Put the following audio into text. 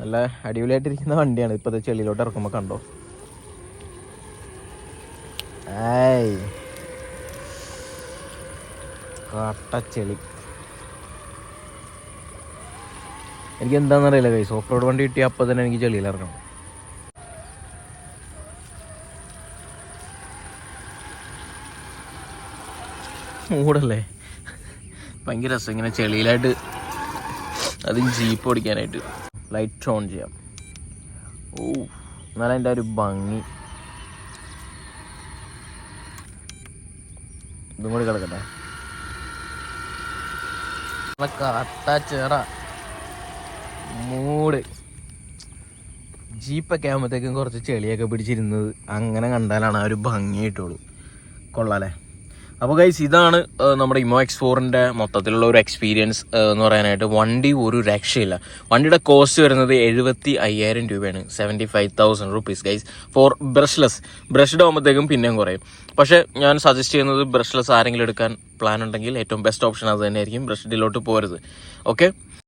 നല്ല അടിപൊളിയായിട്ടിരിക്കുന്ന വണ്ടിയാണ്. ഇപ്പത്തെ ചെളിയിലോട്ട് ഇറക്കുമ്പോൾ കണ്ടോ? ഏയ്. ചെളി. എനിക്ക് എന്താണെന്നറിയില്ല കൈസ് ഓഫ് റോഡ് വണ്ടി കിട്ടിയ അപ്പോൾ തന്നെ എനിക്ക് ചെളിയിൽ ഇറങ്ങണം. മൂടല്ലേ? ഭയങ്കര രസം ഇങ്ങനെ ചെളിയിലായിട്ട് അതും ജീപ്പ് ഓടിക്കാനായിട്ട്. ലൈറ്റ് ഓൺ ചെയ്യാം. ഓ എന്നാലും അതിന്റെ ഒരു ഭംഗി. ഇതും കൂടി കിടക്കട്ടെ. നല്ല കട്ട ചേറ മൂട്. ജീപ്പൊക്കെ ആകുമ്പോഴത്തേക്കും കുറച്ച് ചെളിയൊക്കെ പിടിച്ചിരുന്നത് അങ്ങനെ കണ്ടാലാണ് ആ ഒരു ഭംഗി കിട്ടുള്ളൂ. കൊള്ളാല്ലേ? അപ്പോൾ ഗൈസ് ഇതാണ് നമ്മുടെ ഇമോ എക്സ് ഫോറിന്റെ മൊത്തത്തിലുള്ള ഒരു എക്സ്പീരിയൻസ് എന്ന് പറയാനായിട്ട് വണ്ടി ഒരു രക്ഷയില്ല. വണ്ടിയുടെ കോസ്റ്റ് വരുന്നത് എഴുപത്തി അയ്യായിരം രൂപയാണ്. Seventy five thousand rupees guys for brushless brushed ആകുമ്പോഴത്തേക്കും പിന്നെയും കുറയും. പക്ഷേ ഞാൻ സജസ്റ്റ് ചെയ്യുന്നത് ബ്രഷ്ലെസ് ആരെങ്കിലും എടുക്കാൻ പ്ലാൻ ഉണ്ടെങ്കിൽ ഏറ്റവും ബെസ്റ്റ് ഓപ്ഷൻ അത് തന്നെയായിരിക്കും ബ്രഷ്ഡിലോട്ട് പോരുത്. ഓക്കെ